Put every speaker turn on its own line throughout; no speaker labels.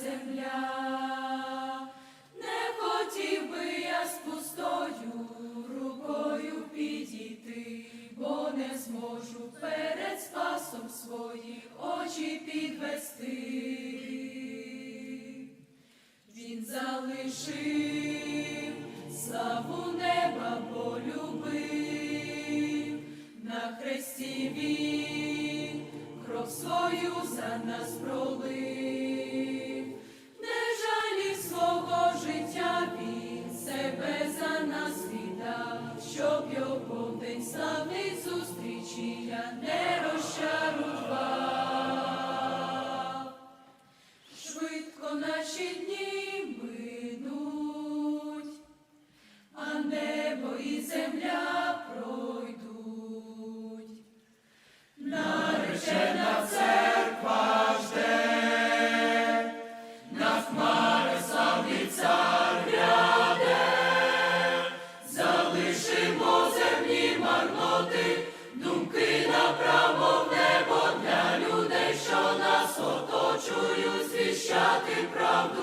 земля, не хотів би я з пустою рукою підійти, бо не зможу перед спасом свої очі підвести. Він залишив славу неба полюбив, на хресті він кров свою за нас пролив, марноти, думки направо в небо для людей, що нас оточують, звіщати
правду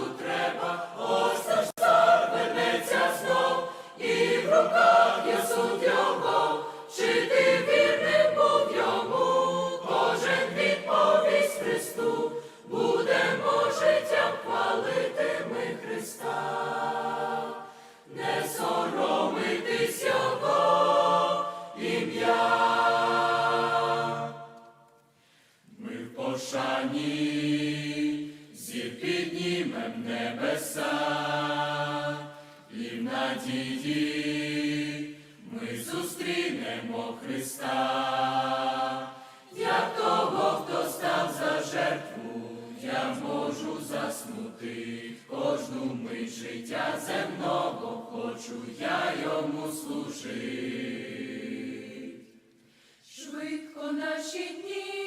піднімем небеса, і в надії ми зустрінемо Христа, як того, хто став за жертву, я можу заснути кожну мить життя земного, хочу
я йому служити. Швидко наші дні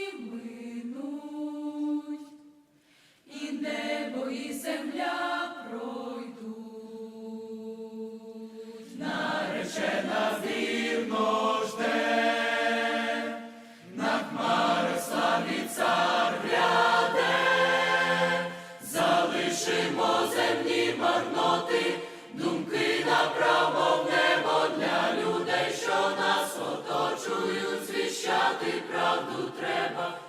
земні
марноти, думки
направо в небо для людей, що нас оточують, звіщати правду треба.